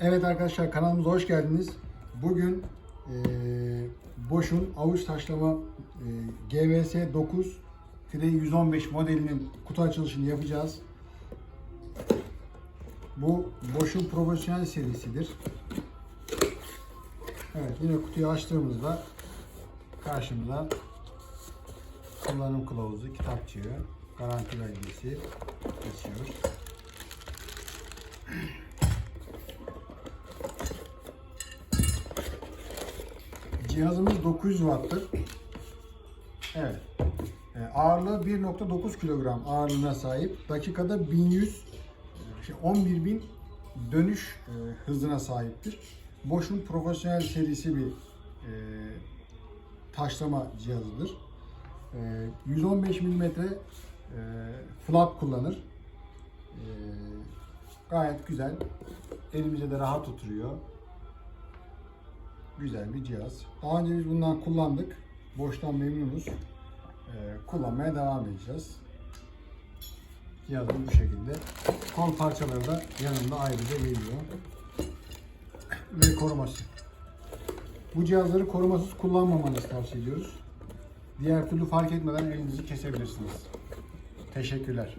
Evet arkadaşlar kanalımıza hoş geldiniz. Bugün eee Bosch'un avuç taşlama eee, GVS 9 115 modelinin kutu açılışını yapacağız. Bu Bosch'un profesyonel serisidir. Evet yine kutuyu açtığımızda karşımıza kullanım kılavuzu, kitapçığı, garanti belgesi Cihazımız 900 watt'tır. Evet. E, ağırlığı 1.9 kilogram ağırlığına sahip. Dakikada 1100 şey, 11.000 dönüş e, hızına sahiptir. Bosch'un profesyonel serisi bir e, taşlama cihazıdır. E, 115 mm flap kullanır. Gayet güzel. Elimize de rahat oturuyor. Güzel bir cihaz. Daha önce biz bundan kullandık. Boştan memnunuz. Ee, kullanmaya devam edeceğiz. Cihazımız bu şekilde. Kol parçaları da yanında ayrıca geliyor. Ve koruması. Bu cihazları korumasız kullanmamanızı tavsiye ediyoruz. Diğer türlü fark etmeden elinizi kesebilirsiniz. Teşekkürler.